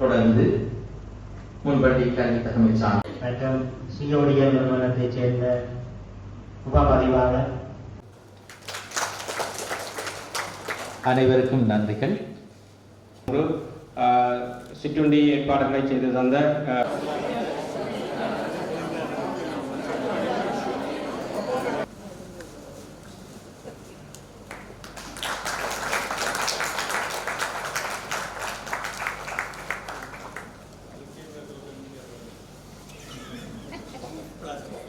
தொடர்ந்து முன்பள்ளி கல்வி தகமை சான்று மற்றும் சியோடிய நிறுவனத்தைச் சேர்ந்த உபபதிவாளர். அனைவருக்கும் நன்றிகள். சிற்றுண்டி ஏற்பாடுகளை செய்து தந்த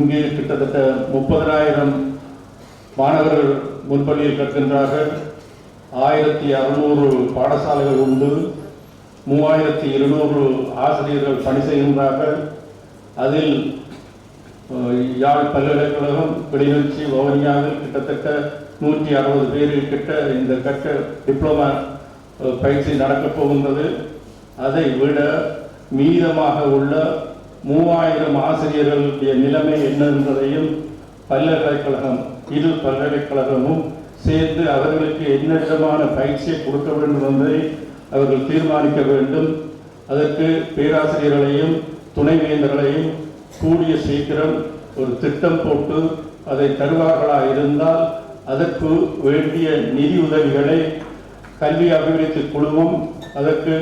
இங்கே கிட்டத்தட்ட முப்பதனாயிரம் மாணவர்கள் முன்பள்ளியில் கற்கின்றார்கள். ஆயிரத்தி அறுநூறு பாடசாலைகள் உண்டு. மூவாயிரத்தி இருநூறு ஆசிரியர்கள் பணி செய்கின்றார்கள். அதில் யாழ் பல்கலைக்கழகம் கிளிநொச்சி வவுனியாவில் கிட்டத்தட்ட நூற்றி அறுபது பேர் கிட்ட இந்த கற்க டிப்ளமா பயிற்சி நடக்கப் போகின்றது. அதை விட மீதமாக உள்ள மூவாயிரம் ஆசிரியர்களுடைய நிலைமை என்ன என்பதையும் பல்கலைக்கழகம் இரு பல்கலைக்கழகமும் சேர்ந்து அவர்களுக்கு என்ன விதமான பயிற்சியை கொடுக்க வேண்டும் என்பதை அவர்கள் தீர்மானிக்க வேண்டும். அதற்கு பேராசிரியர்களையும் துணைவேந்தர்களையும் கூடிய சீக்கிரம் ஒரு திட்டம் போட்டு அதை தருவார்களாக இருந்தால் அதற்கு வேண்டிய நிதி உதவிகளை கல்வி அபிவிருத்தி குழுவும் அதற்கு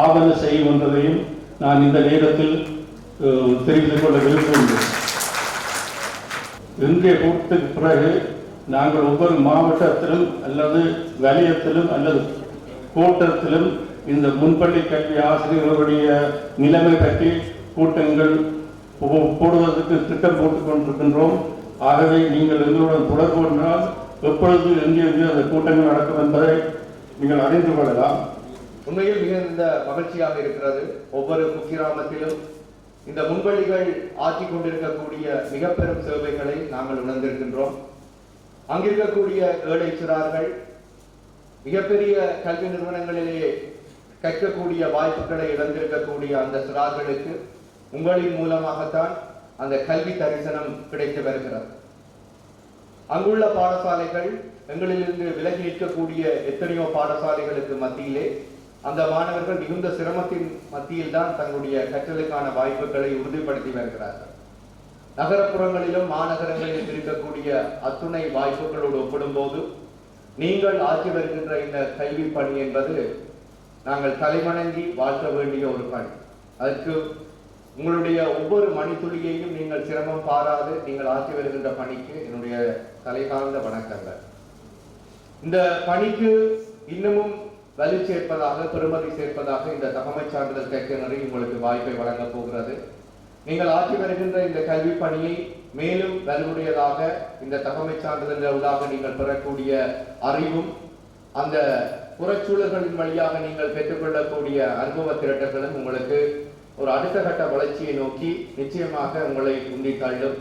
ஆவண செய்யும் என்றதையும் நான் இந்த நேரத்தில் தெரிந்து கொள்ள விரும்புகின்றேன் இன்றைய கூட்டத்துக்கு பிறகு நாங்கள் ஒவ்வொரு மாவட்டத்திலும் அல்லது வலயத்திலும் அல்லது கோட்டத்திலும் இந்த முன்பள்ளி கல்வி ஆசிரியர்களுடைய நிலைமை பற்றி கூட்டங்கள் போடுவதற்கு திட்டம் போட்டுக் கொண்டிருக்கின்றோம். ஆகவே நீங்கள் எங்களுடன் தொடர்பு கொண்டால் எப்பொழுது எங்கே எங்கே அந்த கூட்டங்கள் நடக்கும் என்பதை நீங்கள் அறிந்து கொள்ளலாம். உண்மையில் மிகுந்த மகிழ்ச்சியாக இருக்கிறது. ஒவ்வொரு குக்கிராமத்திலும் இந்த முன்வழிகள் ஆற்றி கொண்டிருக்கக்கூடிய மிக பெரும் சேவைகளை நாங்கள் உணர்ந்திருக்கின்றோம். அங்கிருக்கக்கூடிய ஏழை சிறார்கள் மிகப்பெரிய கல்வி நிறுவனங்களிலே கற்கக்கூடிய வாய்ப்புகளை இழந்திருக்கக்கூடிய அந்த சிறார்களுக்கு உங்களின் மூலமாகத்தான் அந்த கல்வி தரிசனம் கிடைத்து வருகிறது. அங்குள்ள பாடசாலைகள் எங்களிலிருந்து விலகி நிற்கக்கூடிய எத்தனையோ பாடசாலைகளுக்கு மத்தியிலே அந்த மாணவர்கள் மிகுந்த சிரமத்தின் மத்தியில் தான் தங்களுடைய கற்றலுக்கான வாய்ப்புகளை உறுதிப்படுத்தி வருகிறார்கள். நகரப்புறங்களிலும் மாநகரங்களிலும் இருக்கக்கூடிய அத்துணை வாய்ப்புகளோடு ஒப்பிடும்போது நீங்கள் ஆற்றி வருகின்ற இந்த கல்வி பணி என்பது நாங்கள் தலைவணங்கி வாழ்த்த வேண்டிய ஒரு பணி. அதற்கு உங்களுடைய ஒவ்வொரு மணித்துளியையும் நீங்கள் சிரமம் பாராது நீங்கள் ஆற்றி வருகின்ற பணிக்கு என்னுடைய தலைகார்ந்த வணக்கங்கள். இந்த பணிக்கு இன்னமும் வலு சேர்ப்பதாக பெருமதி சேர்ப்பதாக இந்த தகமை சான்றிதழ் கேட்கிணறி உங்களுக்கு வாய்ப்பை வழங்கப் போகிறது. நீங்கள் ஆற்றி வருகின்ற இந்த கல்வி பணியை மேலும் வலுவுடையதாக இந்த தகமை சான்றிதழ்களாக நீங்கள் பெறக்கூடிய அறிவும் அந்த புறச்சூழல்களின் வழியாக நீங்கள் பெற்றுக்கொள்ளக்கூடிய அனுபவ திரட்டங்களும் உங்களுக்கு ஒரு அடுத்த கட்ட வளர்ச்சியை நோக்கி நிச்சயமாக உங்களை உந்தி தள்ளும்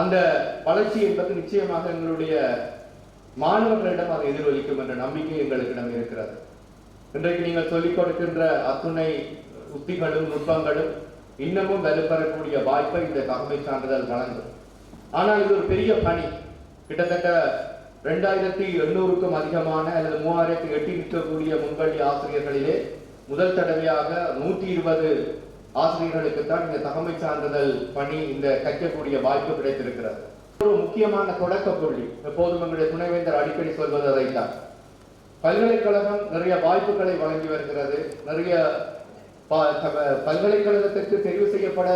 அந்த வளர்ச்சி என்பது நிச்சயமாக எங்களுடைய மாணவர்களிடம் அதை எதிரொலிக்கும் என்ற நம்பிக்கை எங்களுக்கிடம் இருக்கிறது. இன்றைக்கு நீங்கள் சொல்லிக் கொடுக்கின்ற அத்துணை உத்திகளும் நுட்பங்களும் இன்னமும் வலுப்பெறக்கூடிய வாய்ப்பை இந்த தகமை சான்றிதழ் வழங்கும். ஆனால் இது ஒரு பெரிய பணி. கிட்டத்தட்ட ரெண்டாயிரத்தி எண்ணூறுக்கும் அதிகமான அல்லது மூவாயிரத்தி எட்டி நிற்கக்கூடிய முன்பள்ளி ஆசிரியர்களிலே முதல் தடவையாக நூற்றி இருபது ஆசிரியர்களுக்கு தான் இந்த தகமை சான்றிதழ் பணி இந்த கற்கக்கூடிய வாய்ப்பு கிடைத்திருக்கிறது. ஒரு முக்கியமான தொடக்க புள்ளி. எப்போதும் எங்களுடைய துணைவேந்தர் அடிக்கடி சொல்வது அதைத்தான். பல்கலைக்கழகம் நிறைய வாய்ப்புகளை வழங்கி வருகிறது. நிறைய த- பல்கலைக்கழகத்திற்கு தெரிவு செய்யப்பட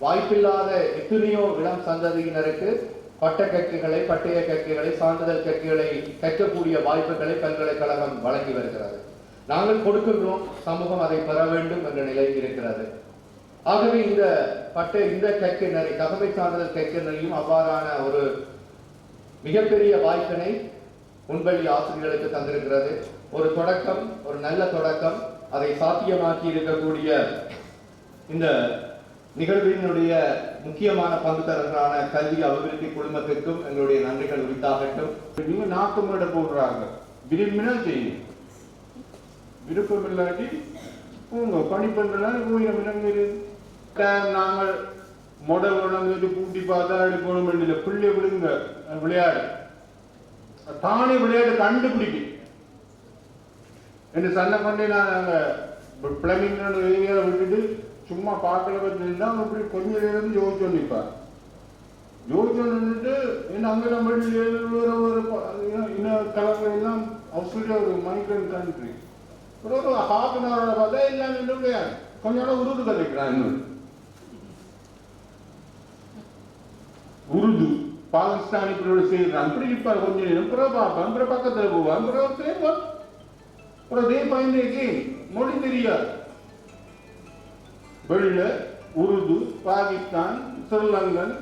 வாய்ப்பில்லாத எத்தனையோ இளம் சந்ததியினருக்கு பட்ட கற்கைகளை பட்டய கற்கைகளை சான்றிதழ் கற்கைகளை கற்கக்கூடிய வாய்ப்புகளை பல்கலைக்கழகம் வழங்கி வருகிறது. நாங்கள் கொடுக்கின்றோம். சமூகம் அதை பெற வேண்டும் என்ற நிலை இருக்கிறது. ஆகவே இந்த பட்ட இந்த கற்கையினரை தகமை சான்றிதழ் கற்கையினரையும் அவ்வாறான ஒரு மிகப்பெரிய வாய்ப்பினை முன்பள்ளி ஆசிரியர்களுக்கு தந்திருக்கிறது. ஒரு தொடக்கம் ஒரு நல்ல தொடக்கம். அதை சாத்தியமாக்கி இருக்கக்கூடிய இந்த நிகழ்வினுடைய முக்கியமான பங்குதாரர்களான கல்வி அபிவிருத்தி குழுமத்திற்கும் எங்களுடைய நன்றிகள் உரித்தாகட்டும். நீங்க நாக்கமேட போடுறாங்க. விரும்பினா செய்யும் விருப்பம் இல்லாட்டி உங்க பணி பண்றதுனால உயிரம் விளங்குது. நாங்கள் மொடல் உணவு பூட்டி பார்த்தா எடுக்கணும் வேண்டியது பிள்ளை விடுங்க. விளையாடு. தானே விளையாட்டு கண்டுபிடிக்கும். என்று சண்டை பண்ணி நான் அங்க பிளமிங்கோட ஏரியாவில் விட்டுட்டு சும்மா பார்க்கல பற்றினா அப்படி கொஞ்ச நேரம் யோசிச்சு நிற்பார் யோசிச்சு நின்றுட்டு என்ன அங்கே நம்ம ஒரு ஒரு இன்னும் கலர் எல்லாம் ஆஸ்திரேலியா ஒரு மைக்ரன் கண்ட்ரி ஒரு ஒரு ஹாஃப் அன் ஹவரோட பார்த்தா எல்லாம் நின்று கொஞ்ச நேரம் உருது கதைக்கிறான் இன்னொரு. உருது பாகிஸ்தானி செய்கிறான் அப்படி நிற்பார் கொஞ்ச பார்ப்பான் அப்புறம் பக்கத்தில் போவான் பிறகு சேர்ப்பான் அப்புறம் அதே பையனுக்கு மொழி தெரியாது. வெள்ள உருது பாகிஸ்தான் ஸ்ரீலங்கன்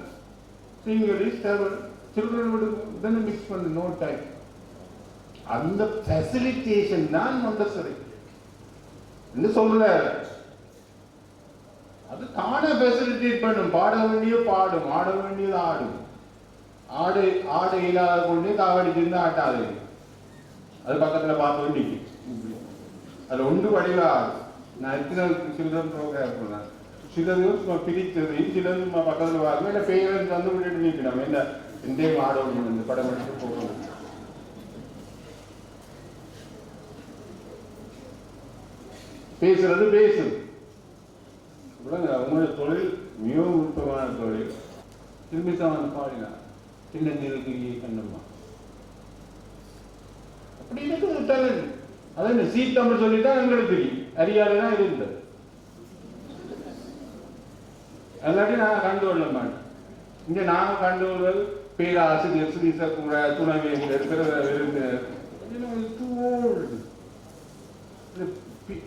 சிங்களீஷ் தமிழ் சில்ட்ரன் விட மிக்ஸ் பண்ணு நோ டைம் அந்த ஃபெசிலிட்டேஷன் தான் மொண்டசரி என்று சொல்ற? அது தானே ஃபெசிலிட்டேட் பண்ணும். பாட வேண்டிய பாடும் ஆட வேண்டியது ஆடும். ஆடு ஆடு இல்லாத கொண்டு தாவடிச்சிருந்து ஆட்டாது. அது பக்கத்துல பார்த்து வேண்டிக்கு அது ஒன்று வடிவா. நான் எத்தனை சில்ட்ரன் ப்ரோக்ராம் பண்ணேன் சிலது பிரித்தது. சிலது பக்கத்துல வாங்க இல்லை பெயர் வந்து விட்டுட்டு நிற்கணும். என்ன? எந்தே ஒன்று இந்த படம் எடுத்து போகணும் பேசுறது பேசுது இவ்வளவுங்க தொழில் மிகவும் நுட்பமான தொழில். திரும்பி தான் பாடினா சின்ன நீருக்கு கண்ணம்மா அப்படி இருக்குது டேலண்ட் அதான் சீ தமிழ் சொல்லிட்டா எங்களுக்கு தெரியும். அறியாத தான் இருந்தது. அல்லாட்டி நான் கண்டுகொள்ள மாட்டேன் இங்க நான் கண்டுகொள்வது பேராசிரியர் ஸ்ரீசக்குற துணைவேந்தர் இருக்கிற இருந்து. இந்த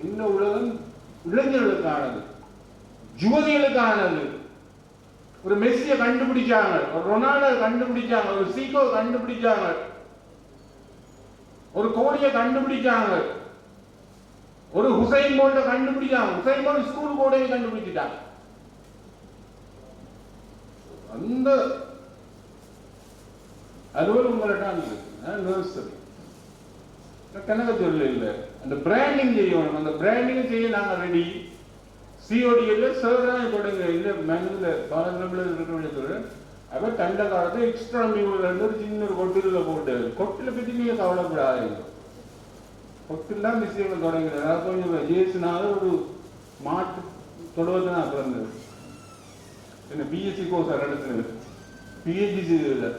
இந்த உலகம் இளைஞர்களுக்கானது. யுவதிகளுக்கானது. ஒரு மெஸ்ஸியை கண்டுபிடிச்சாங்க ஒரு ரொனால்டோ கண்டுபிடிச்சாங்க ஒரு சீக்கோ கண்டுபிடிச்சாங்க ஒரு கோடியை கண்டுபிடிச்சாங்க ஒரு ஹுசைன் போல்ட கண்டுபிடிச்சாங்க ஹுசைன் போல்ட் ஸ்கூல் போர்டையும் கண்டுபிடிச்சிட்டாங்க. அந்த அலுவல் உங்கள்ட்ட நர்சரி கனக தொழில் இல்லை. அந்த பிராண்டிங் செய்யணும். அந்த பிராண்டிங் செய்ய நாங்க ரெடி சிஓடி இல்ல சார் தான் தொடங்க இல்ல மேனுல பாலகிரமில் இருக்க வேண்டிய அவர் கண்ட காலத்தை எக்ஸ்ட்ரா மியூல ஒரு சின்ன ஒரு கொட்டில போட்டு கொட்டில பற்றி நீங்கள் கவலைப்படாது கொட்டிலாம் விஷயங்கள் தொடங்குது. அதாவது கொஞ்சம் ஜேசுனால ஒரு மாட்டு தொடுவது நான் பிறந்தது. என்ன பிஎஸ்சி கோர்ஸ் நடத்துனது. பிஹெச்டி செய்தது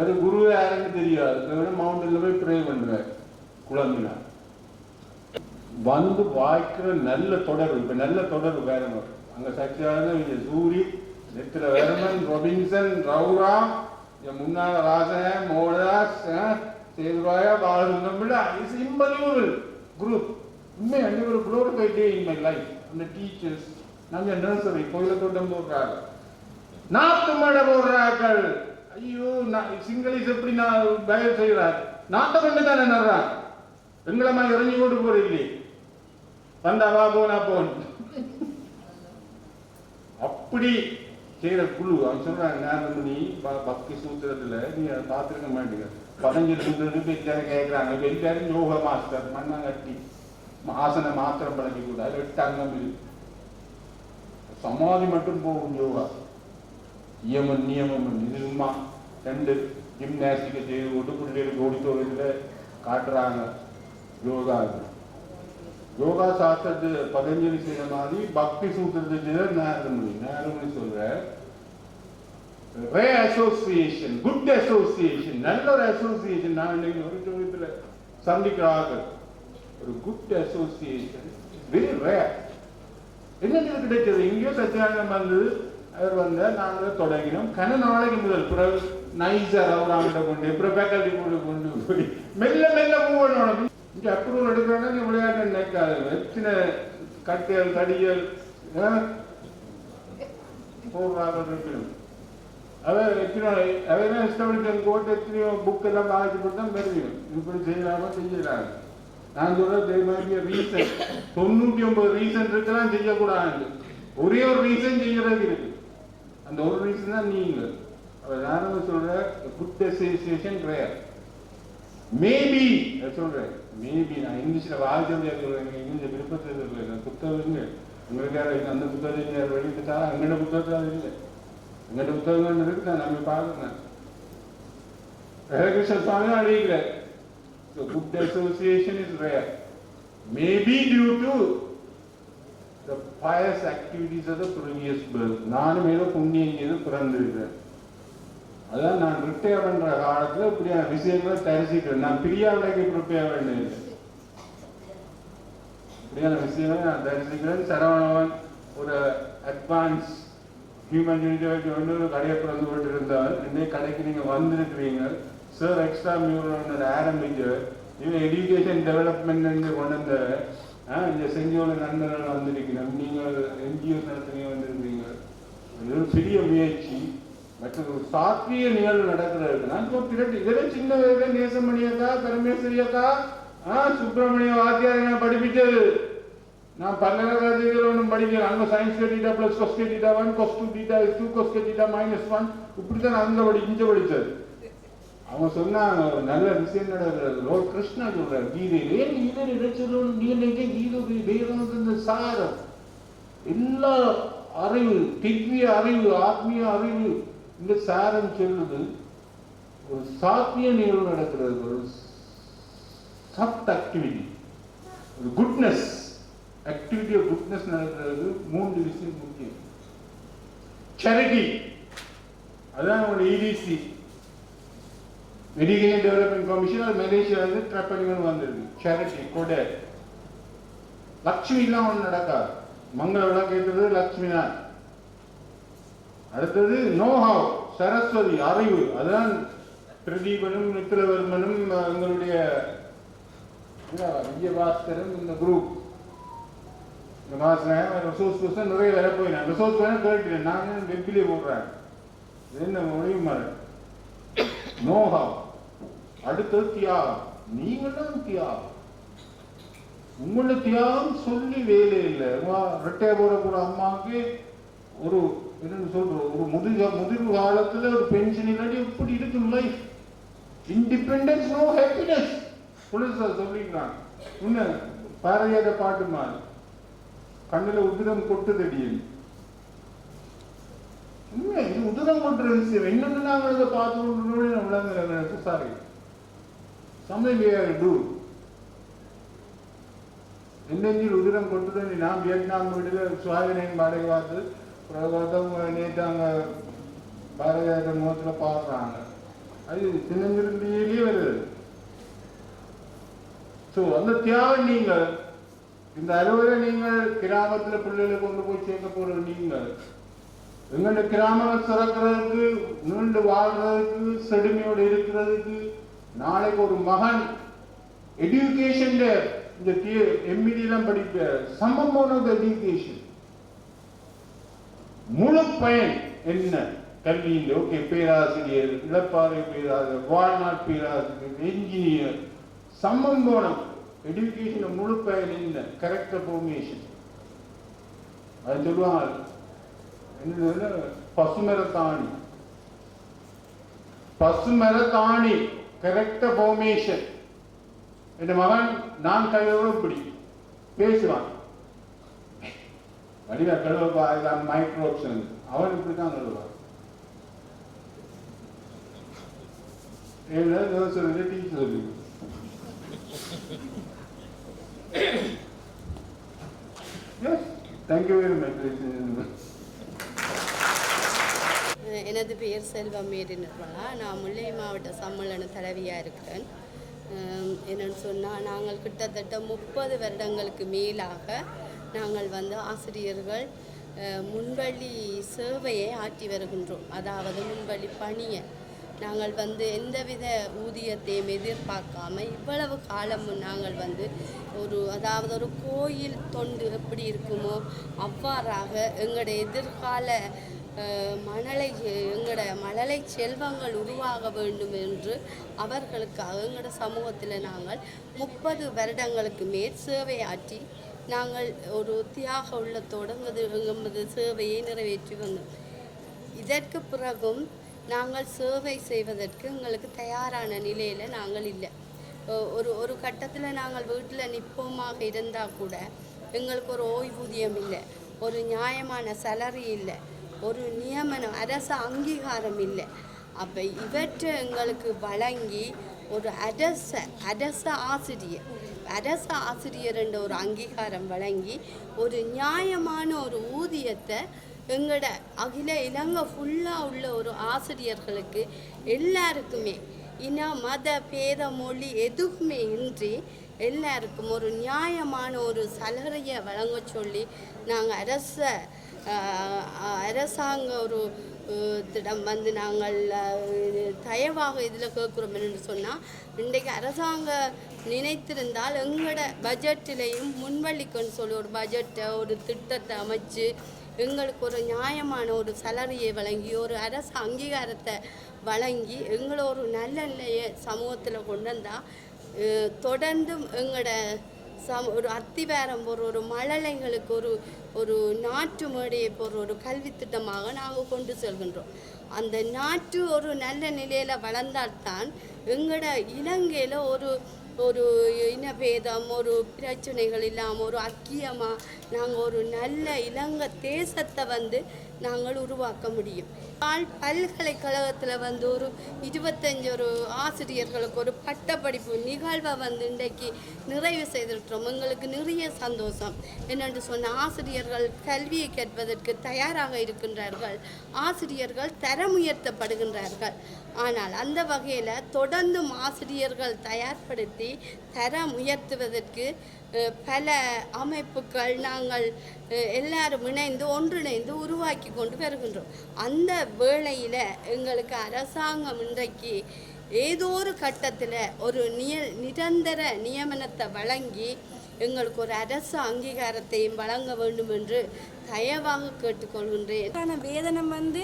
அது குரு யாருன்னு தெரியாது. தவிர போய் ப்ரே பண்ணுவேன் குழம்பினா வந்து வாய்க்கிற நல்ல தொடர்பு இப்ப நல்ல தொடர்பு வேறவர் அங்க சச்சியான இங்க சூரி நெத்திர வேரமன் ரொபின்சன் ரவுரா என் முன்னால ராசன் மோகதாஸ் சேதுராயா பாலசுந்தரம் பிள்ளை இஸ் இம்பலிவபிள் குரூப் உண்மை அங்கே ஒரு glorify day in my life அந்த டீச்சர்ஸ் நாங்க நர்சரி கோயில தோட்டம் போடுறாங்க நாத்து மழை போடுறார்கள். ஐயோ நான் சிங்களீஸ் எப்படி நான் பயம் செய்கிறார்? நாட்டை கொண்டு தானே நடுறான் எங்களை மாதிரி இறங்கி கொண்டு போறீங்களே. வந்தா போனா போன் அப்படி செய்யற குழு அவன் சொல்றாங்க நான் நீ பக்தி சூத்திரத்துல நீ அதை பார்த்துருக்க மாட்டீங்க பதஞ்சலி சூத்திரத்துக்கு பெரியார் கேட்கறாங்க பெரியார் யோக யோகா மாஸ்டர் மண்ணாங்கட்டி. ஆசன மாத்திரம் பழகி கூட அது எட்டு அங்கம் சமாதி மட்டும் போகும் யோகா. நியமம் நியமம் இது சும்மா ரெண்டு ஜிம்னாஸ்டிக்கை செய்து போட்டு பிள்ளைகளுக்கு ஓடித்தோரில் காட்டுறாங்க யோகா யோகா சாஸ்திரத்து பதஞ்சலி செய்த மாதிரி பக்தி சூத்திரத்தை செய்த நேரமணி நேரமணி சொல்ற ரே அசோசியேஷன் குட் அசோசியேஷன் நல்ல ஒரு அசோசியேஷன் நான் இன்னைக்கு ஒரு ஜோதித்துல சந்திக்கிறார்கள். ஒரு குட் அசோசியேஷன் வெரி ரேர் என்ன கிடைச்சது எங்கேயோ சத்தியானந்தம் வந்து அவர் வந்து நாங்கள் தொடங்கினோம். கன நாளைக்கு முதல் பிறகு நைசர் அவர் அவங்கள்ட்ட கொண்டு பிற ஃபேக்கல்டி கொண்டு கொண்டு போய் மெல்ல மெல்ல மூவ் பண்ணணும் இங்க அப்ரூவல் எடுக்கிறோன்னா நீ விளையாட்டு நினைக்காது. எத்தனை கட்டியல் தடியல் போடுறாங்க அதான் அவர் எத்தனை அவர் எஸ்டாப்ளிஷன் கோர்ட் எத்தனையோ புக் எல்லாம் வாங்கி போட்டு தான் தெரியும் இப்படி செய்யலாமா செய்யலாங்க நான் சொல்றது மாதிரி ரீசன் தொண்ணூத்தி ஒன்பது ரீசன் இருக்கலாம் செய்யக்கூடாது. ஒரே ஒரு ரீசன் செய்யறது இருக்கு. அந்த ஒரு ரீசன் தான் நீங்க அவர் நானும் சொல்ற குட் அசோசியேஷன் ரேர் மேபி சொல்றேன். மேபி நான் இங்கிலீஷில் வாசிச்சதே சொல்றேன் இங்கிலீஷ் விருப்பத்தை சொல்றேன். புத்தகம் உங்களுக்கு அந்த புத்தகத்தை வெளியிட்டா எங்கட புத்தகத்தில் அது இல்லை. எங்கட புத்தகங்கள் இருக்கு நான் நம்ம பார்க்கணும் ஹரகிருஷ்ண சுவாமி அழிக்கல So good association is rare. Maybe due to the pious activities of the previous birth. நானும் ஏதோ புண்ணியம் செய்து பிறந்திருக்கிறேன். அதான் நான் ரிட்டையர் பண்ற காலத்துல இப்படி விஷயங்களை தரிசிக்கிறேன் நான் பிரியாவிடைக்கு ப்ரிப்பேர் வேண்டியது இப்படியான விஷயங்களை நான் தரிசிக்கிறேன் சரவணவன் ஒரு அட்வான்ஸ் ஹியூமன் யூனிவர்சிட்டி வந்து ஒரு கடையை பிறந்து கொண்டு இருந்தால் இன்னைக்கு கடைக்கு நீங்க வந்திருக்கிறீங்க. சார் எக்ஸ்ட்ரா மியூரல் ஆரம்பிச்சு இவன் எஜுகேஷன் டெவலப்மெண்ட் கொண்டு வந்த ஆ, இந்த செஞ்சோட நண்பர்கள் வந்திருக்கிறோம். நீங்கள் என்ஜிஓ நடத்துறீங்க வந்திருக்கிறீங்க. இது ஒரு பெரிய முயற்சி. மற்ற சாத்விய நிகழ்வு நடக்கிறதுனா நான் இப்போ பிரட்டி இதில் சின்ன வயதுல நேசமணியக்கா பரமேஸ்வரியக்கா ஆ சுப்பிரமணிய வாத்தியார் நான் படிப்பிச்சது நான் பல்கலைக்கழகத்தில் ஒன்றும் படிக்கல. அங்கே science cot theta plus cos cot theta one cos two theta two cos cot theta minus one இப்படி தான் அங்கே படி இங்கே படித்தது அவங்க சொன்னாங்க நல்ல விஷயம் நடக்கிறது. லோட் கிருஷ்ணா சொல்றாரு கீதையில் ஏன் கீதை இடைச்சலும் நீ நினைக்க கீதை வேதம் சாரம்? எல்லா அறிவு திவ்ய அறிவு ஆத்மீய அறிவு இந்த சாரம் சொல்லுது ஒரு சாத்திய நிகழ்வு நடக்கிறது ஒரு சாஃப்ட் ஆக்டிவிட்டி ஒரு குட்னஸ் ஆக்டிவிட்டி ஆஃப் குட்னஸ் நடக்கிறது மூன்று விஷயம் முக்கியம். சேரிட்டி அதான் உங்களோட இடிசி எஜுகேஷன் டெவலப்மெண்ட் கமிஷன் அது மலேசியா வந்து ட்ராப் வந்திருக்கு. சேரிட்டி கொடை. லக்ஷ்மிலாம் ஒன்று நடக்காது. மங்கள விளக்கு ஏற்றுறது லக்ஷ்மி தான். அடுத்தது நோஹாவ் சரஸ்வதி அறிவு அதான் பிரதீபனும் நித்திலவர்மனும் எங்களுடைய விஜயபாஸ்கரும் இந்த குரூப் இந்த மாதம் ரிசோர்ஸ் பர்சன் நிறைய வேலை போயினேன் ரிசோர்ஸ் வேணும் கேட்டுட்டேன் நான் வெப்பிலே போடுறேன். இது என்ன மொழியும் மாதிரி? நோஹாவ் அடுத்தது தியாகம். நீங்களும் தியாகம். உங்களோட தியாகம் சொல்லி வேலை இல்லை. ரெட்டை போடக்கூட அம்மாவுக்கு ஒரு என்னன்னு சொல்றோம் ஒரு முதிர்க முதிர்வு காலத்துல ஒரு பென்ஷன் இல்லாட்டி எப்படி இருக்கும் லைஃப் இண்டிபெண்டன்ஸ் நோ ஹாப்பினஸ் புலிசா சொல்லிக்கிறான் இன்னும் பாரதியார பாட்டு மாதிரி. கண்ணில் உதிரம் கொட்டுதடியன் உண்மை இது உதிரம் கொட்டுற விஷயம் என்னென்ன நாங்கள் இதை பார்த்து கொண்டு விளங்குற sorry something we have to do உதிரம் கொண்டுதான் நான் வியட்நாம் வீட்டில் சுவாமினின் பாடகை பார்த்து பிரகோதம் நேற்று அங்கே பாரதியார முகத்தில் பாடுறாங்க அது சின்னஞ்சிருந்தியிலே வருது ஸோ அந்த தியாகம் நீங்கள் இந்த அறுவடை நீங்கள் கிராமத்தில் பிள்ளைகளை கொண்டு போய் சேர்க்க போற நீங்கள் எங்களுடைய கிராமங்கள் சிறக்கிறதுக்கு நீண்டு வாழ்றதுக்கு செழுமையோடு இருக்கிறதுக்கு நாளைக்கு ஒரு மகன் எஜுகேஷன் இந்த எம்இடி எல்லாம் படிக்க சமமான எஜுகேஷன் முழு பயன் என்ன? கல்வியில் ஓகே பேராசிரியர் இளப்பாறை பேராசிரியர் வாழ்நாள் பேராசிரியர் என்ஜினியர் சம்மம் போனம் எஜுகேஷன் முழு பயன் என்ன? கரெக்ட் ஃபோர்மேஷன் அது சொல்லுவாங்க. என்ன பசுமரத்தாணி. பசுமரத்தாணி கரெக்ட் ஃபோர்மேஷன் என் மகன் நான் கையோடு இப்படி பேசுவான். வடிவ கழுவ மைக்ரோப்ஸ் அவர் இப்படி தான் கழுவான் ஏன்னா சொல்லி. டீச்சர் சொல்லி தேங்க்யூ வெரி மச் எனது பெயர் செல்வம் மேரி நான் முல்லை மாவட்ட சம்மேளன தலைவியாக இருக்கிறேன். அஹ் என்னன்னு சொன்னால் நாங்கள் கிட்டத்தட்ட முப்பது வருடங்களுக்கு மேலாக நாங்கள் வந்து ஆசிரியர்கள் முன்வழி சேவையை ஆற்றி வருகின்றோம். அதாவது முன்வழி பணியை. நாங்கள் வந்து எந்தவித ஊதியத்தையும் எதிர்பார்க்காம இவ்வளவு காலமும் நாங்கள் வந்து ஒரு அதாவது ஒரு கோயில் தொண்டு எப்படி இருக்குமோ அவ்வாறாக எங்களோட எதிர்கால மணலை எங்களோட மழலை செல்வங்கள் உருவாக வேண்டும் என்று அவர்களுக்காக எங்களோட சமூகத்தில் நாங்கள் முப்பது வருடங்களுக்கு மேல் சேவையாற்றி நாங்கள் ஒரு தியாக உள்ளத்தோடு எமது சேவையை நிறைவேற்றி வந்தோம். இதற்கு பிறகும் நாங்கள் சேவை செய்வதற்கு எங்களுக்கு தயாரான நிலையில் நாங்கள் இல்லை. ஒரு ஒரு கட்டத்தில் நாங்கள் வீட்டில் நிற்போமாக இருந்தால் கூட எங்களுக்கு ஒரு ஓய்வூதியம் இல்லை ஒரு நியாயமான சலரி இல்லை ஒரு நியமனம் அரசு அங்கீகாரம் இல்லை. அப்போ இவற்றை எங்களுக்கு வழங்கி ஒரு அரச அரச ஆசிரியர் அரச ஆசிரியர் என்ற ஒரு அங்கீகாரம் வழங்கி ஒரு நியாயமான ஒரு ஊதியத்தை எங்களோட அகில இலங்கை ஃபுல்லாக உள்ள ஒரு ஆசிரியர்களுக்கு எல்லாருக்குமே இன மத பேத மொழி எதுவுமே இன்றி எல்லாருக்கும் ஒரு நியாயமான ஒரு சலுகையை வழங்க சொல்லி நாங்கள் அரச அரசாங்க ஒரு திடம் வந்து நாங்கள் தயவாக இதில் கேட்குறோம் என்று சொன்னால் இன்றைக்கு அரசாங்கம் நினைத்திருந்தால் எங்களோட பட்ஜெட்டிலையும் முன்வழிக்குன்னு சொல்லி ஒரு பட்ஜெட்டை ஒரு திட்டத்தை அமைச்சு எங்களுக்கு ஒரு நியாயமான ஒரு சலரியை வழங்கி ஒரு அரசு அங்கீகாரத்தை வழங்கி எங்களை ஒரு நல்ல நிலையை சமூகத்தில் கொண்டு வந்தால் தொடர்ந்தும் எங்களோட சம் ஒரு அத்திவாரம் போகிற ஒரு மழலைங்களுக்கு ஒரு ஒரு நாட்டு மேடையை போகிற ஒரு கல்வி திட்டமாக நாங்கள் கொண்டு செல்கின்றோம். அந்த நாட்டு ஒரு நல்ல நிலையில் வளர்ந்தால்தான் எங்களோட இலங்கையில் ஒரு ஒரு இனபேதம் ஒரு பிரச்சனைகள் இல்லாமல் ஒரு அக்கியமாக நாங்கள் ஒரு நல்ல இலங்கை தேசத்தை வந்து நாங்கள் உருவாக்க முடியும். யாழ் பல்கலைக்கழகத்தில் வந்து ஒரு இருபத்தஞ்சு ஒரு ஆசிரியர்களுக்கு ஒரு பட்டப்படிப்பு நிகழ்வை வந்து இன்றைக்கு நிறைவு செய்திருக்கிறோம். எங்களுக்கு நிறைய சந்தோஷம். என்னென்று சொன்ன ஆசிரியர்கள் கல்வியை கேட்பதற்கு தயாராக இருக்கின்றார்கள். ஆசிரியர்கள் தரம் உயர்த்தப்படுகின்றார்கள் ஆனால் அந்த வகையில் தொடர்ந்தும் ஆசிரியர்கள் தயார்படுத்தி தரம் உயர்த்துவதற்கு பல அமைப்புகள் நாங்கள் எல்லாரும் இணைந்து ஒன்றிணைந்து உருவாக்கி கொண்டு வருகின்றோம். அந்த வேளையில் எங்களுக்கு அரசாங்கம் இன்றைக்கு ஏதோ ஒரு கட்டத்தில் ஒரு நிய நிரந்தர நியமனத்தை வழங்கி எங்களுக்கு ஒரு அரசு அங்கீகாரத்தையும் வழங்க வேண்டும் என்று தயவாக கேட்டுக்கொள்கின்றேன். இதற்கான வேதனம் வந்து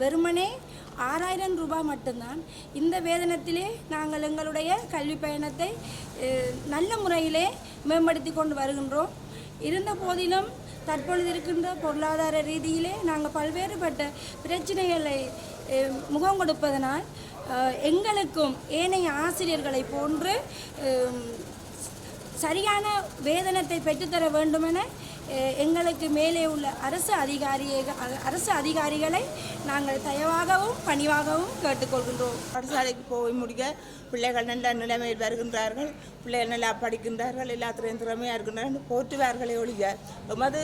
வெறுமனே ஆறாயிரம் ரூபாய் மட்டும்தான். இந்த வேதனத்திலே நாங்கள் எங்களுடைய கல்வி பயணத்தை நல்ல முறையிலே மேம்படுத்தி கொண்டு வருகின்றோம். இருந்த போதிலும் தற்பொழுது இருக்கின்ற பொருளாதார ரீதியிலே நாங்கள் பல்வேறுபட்ட பிரச்சனைகளை முகம் கொடுப்பதனால் எங்களுக்கும் ஏனைய ஆசிரியர்களை போன்று சரியான வேதனத்தை பெற்றுத்தர வேண்டுமென எங்களுக்கு மேலே உள்ள அரசு அதிகாரியை அரசு அதிகாரிகளை நாங்கள் தயவாகவும் பணிவாகவும் கேட்டுக்கொள்கின்றோம். பாடசாலைக்கு போய் முடிக்க பிள்ளைகள் நல்ல நிலைமையில் வருகின்றார்கள். பிள்ளைகள் நல்லா படிக்கின்றார்கள். எல்லாத்திலையும் திறமையாக இருக்கின்றார்கள். போற்றுவார்களே ஒழிய எமது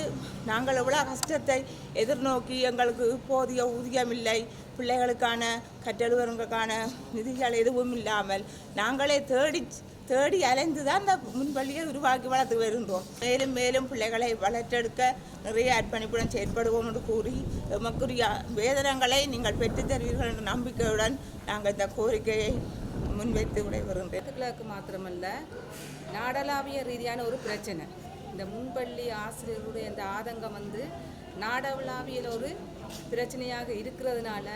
நாங்கள் எவ்வளோ கஷ்டத்தை எதிர்நோக்கி எங்களுக்கு போதிய ஊதியம் இல்லை. பிள்ளைகளுக்கான கற்றலுவர்களுக்கான நிதிகள் எதுவும் இல்லாமல் நாங்களே தேடி தேடி அலைந்து தான் இந்த முன்பள்ளியை உருவாக்கி வளர்த்து வருந்தோம். மேலும் மேலும் பிள்ளைகளை வளர்த்தெடுக்க நிறைய அர்ப்பணிப்புடன் செயற்படுவோம் என்று கூறி எமக்குரிய வேதனங்களை நீங்கள் பெற்றுத் தருவீர்கள் என்ற நம்பிக்கையுடன் நாங்கள் இந்த கோரிக்கையை முன்வைத்து விடைபெறுகின்றேன் கிழக்கு மாத்திரமல்ல நாடளாவிய ரீதியான ஒரு பிரச்சனை. இந்த முன்பள்ளி ஆசிரியர்களுடைய இந்த ஆதங்கம் வந்து நாடளாவியல் ஒரு பிரச்சனையாக இருக்கிறதுனால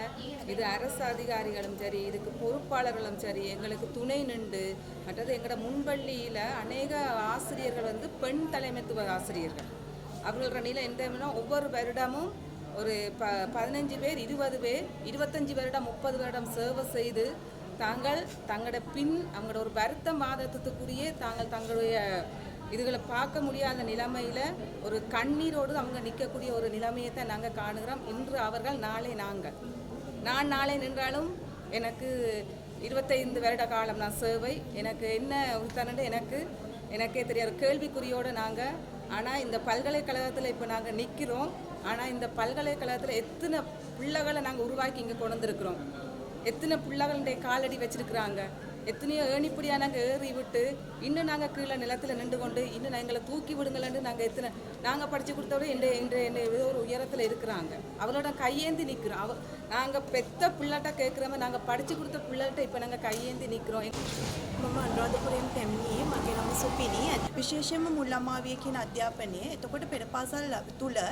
இது அரசு அதிகாரிகளும் சரி இதுக்கு பொறுப்பாளர்களும் சரி எங்களுக்கு துணை நின்று மற்றது எங்களோட முன்பள்ளியில் அநேக ஆசிரியர்கள் வந்து பெண் தலைமைத்துவ ஆசிரியர்கள். அவர்களோட நிலை எந்த ஒவ்வொரு வருடமும் ஒரு ப பதினஞ்சு பேர் இருபது பேர் இருபத்தஞ்சி வருடம் முப்பது வருடம் சேவை செய்து தாங்கள் தங்களோட பின் அவங்களோட ஒரு வருத்த மாதத்துக்குரிய தாங்கள் தங்களுடைய இதுகளை பார்க்க முடியாத நிலைமையில் ஒரு கண்ணீரோடு அவங்க நிற்கக்கூடிய ஒரு நிலைமையை தான் நாங்கள் காணுகிறோம். இன்று அவர்கள் நாளை நாங்கள் நான் நாளை நின்றாலும் எனக்கு இருபத்தைந்து வருட காலம் நான் சேவை. எனக்கு என்ன உத்தரண்டு எனக்கு எனக்கே தெரியாது. கேள்விக்குறியோடு நாங்கள் ஆனால் இந்த பல்கலைக்கழகத்தில் இப்போ நாங்கள் நிற்கிறோம் ஆனால் இந்த பல்கலைக்கழகத்தில் எத்தனை பிள்ளைகளை நாங்கள் உருவாக்கி இங்கே கொண்டு வந்திருக்கிறோம். எத்தனை பிள்ளைகளுடைய காலடி வச்சுருக்குறாங்க. எத்தனையோ ஏணிப்படியாக நாங்கள் ஏறி விட்டு இன்னும் நாங்கள் கீழே நிலத்தில் நின்று கொண்டு இன்னும் எங்களை தூக்கி விடுங்களேன்னு நாங்கள் எத்தனை நாங்கள் படித்து கொடுத்தோட இந்த என்ற என்ன ஏதோ ஒரு உயரத்தில் இருக்கிறாங்க. அவளோட கையேந்தி நிற்கிறோம். அவ நாங்கள் பெத்த பிள்ளைகிட்ட கேட்குறோம நாங்கள் படித்து கொடுத்த பிள்ளைகிட்ட இப்போ நாங்கள் கையேந்தி நிற்கிறோம் මම අනුරාධපුරයෙන් පැමිණියේ මගේ නම සුපිනි විශේෂයෙන්ම මුල්ලමාවිය කියන අධ්‍යාපනය එතකොට පෙරපාසල් තුළ අ,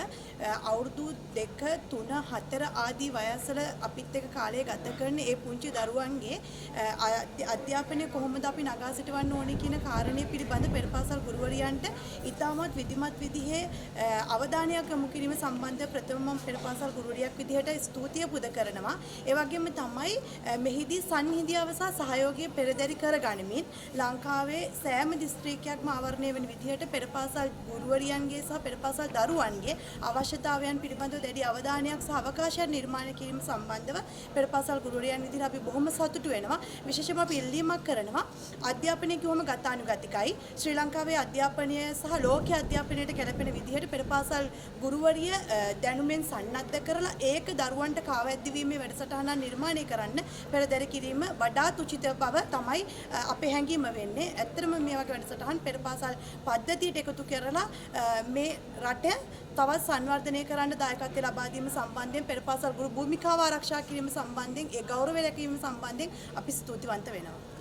අවුරුදු දෙක තුන හතර ආදී වයසල අපිත් එක කාලය ගත කරන ඒ පුංචි දරුවන්ගේ අ, අධ්‍ය- අධ්‍යාපනය කොහොමද අපි නගා සිටවන්න ඕනේ කියන කාරණය පිළිබඳ පෙරපාසල් ගුරුවරියන්ට ඉතාමත් විධිමත් විදිහේ අ, අවධානයක් යොමු කිරීම සම්බන්ධ ප්‍රථම මම පෙරපාසල් ගුරුවරියක් විදිහට ස්තුතිය පුද කරනවා ඒ වගේම තමයි අ, මෙහිදී සංහිඳියාව සහ සහයෝගය පෙරදරි කරගනිමු ගනිමින් ලංකාවේ සෑම දිස්ත්‍රික්කයක්ම ආවරණය වෙන විදිහට පෙරපාසල් ගුරුවරියන්ගේ සහ පෙරපාසල් දරුවන්ගේ අවශ්‍යතාවයන් පිළිබඳව දැඩි අවධානයක් සහ අවකාශයක් නිර්මාණය කිරීම සම්බන්ධව පෙරපාසල් ගුරුවරයන් විදිහට අපි බොහොම සතුටු වෙනවා. විශේෂයෙන්ම අපි ඉල්ලීමක් කරනවා අධ්‍යාපනය කිව්වම ගතානුගතිකයි. ශ්‍රී ලංකාවේ අධ්‍යාපනය සහ ලෝකීය අධ්‍යාපනයට ගැලපෙන විදිහට පෙරපාසල් ගුරුවරිය අ, දැනුමෙන් සන්නද්ධ කරලා ඒක දරුවන්ට කාවැද්දවීමේ වැඩසටහනක් නිර්මාණය කරන්න පෙරදැර කිරීම වඩාත් උචිත බව තමයි අ, අපේ හැඟීම වෙන්නේ. ඇත්තටම මේ වගේ වැඩසටහන් පෙරපාසල් පද්ධතියට එකතු කරලා අ, මේ රට තවත් සංවර්ධනය කරන්න දායකත්වය ලබා දීම සම්බන්ධයෙන් පෙරපාසල් ගුරු භූමිකාව ආරක්ෂා කිරීම සම්බන්ධයෙන් ඒ ගෞරවය රැකීම සම්බන්ධයෙන් අපි ස්තුතිවන්ත වෙනවා.